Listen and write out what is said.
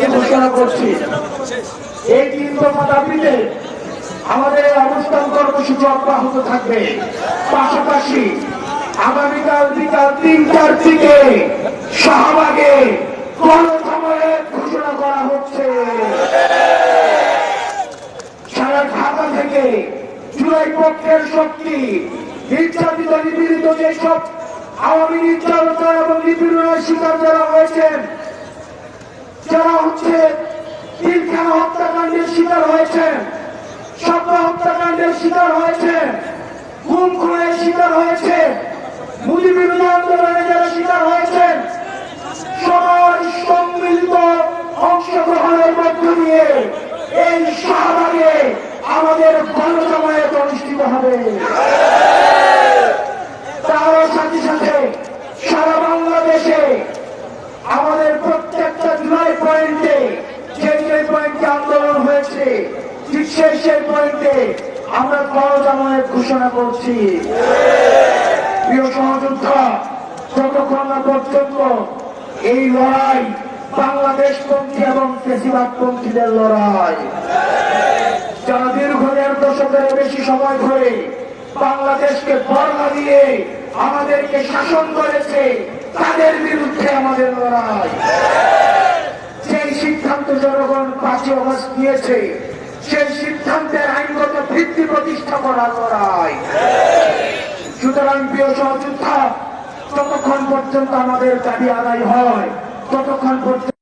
আজকে ঘোষণা করছি। এই তিন দাবিতে আমাদের অবস্থান কর্মসূচি অব্যাহত থাকবে। পাশাপাশি আগামীকাল বিকাল তিনটার দিকে শাহবাগে ঘোষণা করা হচ্ছে। সারা ঢাকা থেকে জুলাই পক্ষের শক্তি, নির্যাতিত, নিপীড়িত যেসব আওয়ামী নির্যাতন এবং নিপীড়নের শিকার যারা হয়েছেন যারা হচ্ছে তিনখানা হত্যাকাণ্ডের শিকার হয়েছে সপ্তাহ হত্যাকাণ্ডের শিকার হয়েছে, গুম খুনের শিকার হয়েছে, মুদি বিরোধী আন্দোলনে যারা শিকার হয়েছেন সবার সম্মিলিত অংশগ্রহণের মধ্য দিয়ে এই শাহবাগে আমাদের গণজমায়েত অনুষ্ঠিত হবে তার সাথে সাথে সারা বাংলাদেশে আমাদের প্রত্যেকটা জুলাই পয়েন্টে যে যে পয়েন্টে আন্দোলন হয়েছে ঠিক সেই সেই পয়েন্টে আমরা গণজমায়েত ঘোষণা করছি। প্রিয় সহযোদ্ধা, যতক্ষণ না পর্যন্ত এই লড়াই বাংলাদেশপন্থী এবং ফেসিবাদপন্থীদের লড়াই। যারা দীর্ঘ দেড় দশকের বেশি সময় ধরে বাংলাদেশকে বর্ণা দিয়ে আমাদেরকে শাসন করেছে, তাদের বিরুদ্ধে আমাদের লড়াই। সেই সিদ্ধান্ত জনগণ পাঁচই অগস্ট নিয়েছে সেই সিদ্ধান্তের আইনগত ভিত্তি প্রতিষ্ঠা করা করায় সুতরাং প্রিয় সহযোদ্ধা, ততক্ষণ পর্যন্ত আমাদের দাবি আদায় হয়। ততক্ষণ পর্যন্ত